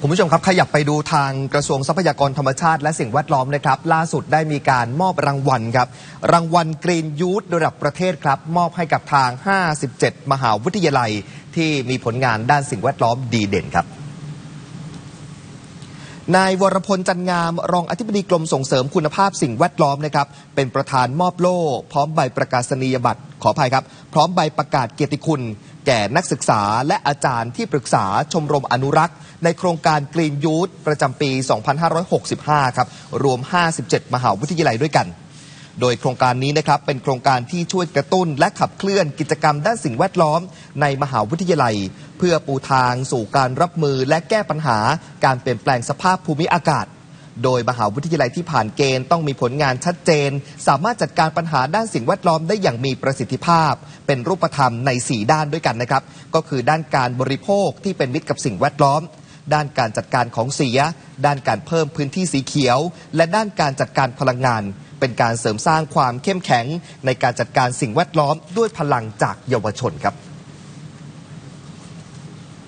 คุณผู้ชมครับขยับไปดูทางกระทรวงทรัพยากรธรรมชาติและสิ่งแวดล้อมนะครับ ล่าสุดได้มีการมอบรางวัลครับ รางวัลกรีนยูธระดับประเทศครับ มอบให้กับทาง 57 มหาวิทยาลัย ที่มีผลงานด้านสิ่งแวดล้อมดีเด่นครับ นายวรพลจันงาม รองอธิบดีกรมส่งเสริมคุณภาพสิ่งแวดล้อมนะครับ เป็นประธานมอบโล่ พร้อมใบประกาศนียบัตรขออภัยครับ พร้อมใบประกาศเกียรติคุณ แก่นักศึกษาและอาจารย์ที่ปรึกษาชมรมอนุรักษ์ ในโครงการกรีนยูทประจำปี 2565 ครับ รวม 57 มหาวิทยาลัยด้วยกัน โดยโครงการนี้นะครับเป็นโครงการที่ช่วยกระตุ้นและขับเคลื่อนกิจกรรมด้านสิ่งแวดล้อม ในมหาวิทยาลัย เพื่อปูทางสู่การรับมือและแก้ปัญหาการเปลี่ยนแปลงสภาพภูมิอากาศ โดยมหาวิทยาลัยที่ผ่านเกณฑ์ต้องมีผลงานชัดเจน สามารถจัดการปัญหาด้านสิ่งแวดล้อมได้อย่างมีประสิทธิภาพ เป็นรูปธรรมใน 4 ด้านด้วยกันนะครับ ก็คือด้านการบริโภคที่เป็นมิตรกับสิ่งแวดล้อม ด้านการจัดการของเสีย ด้านการเพิ่มพื้นที่สีเขียว และด้านการจัดการพลังงานเป็นการเสริมสร้างความเข้มแข็งในการจัดการสิ่งแวดล้อมด้วยพลังจากเยาวชนครับ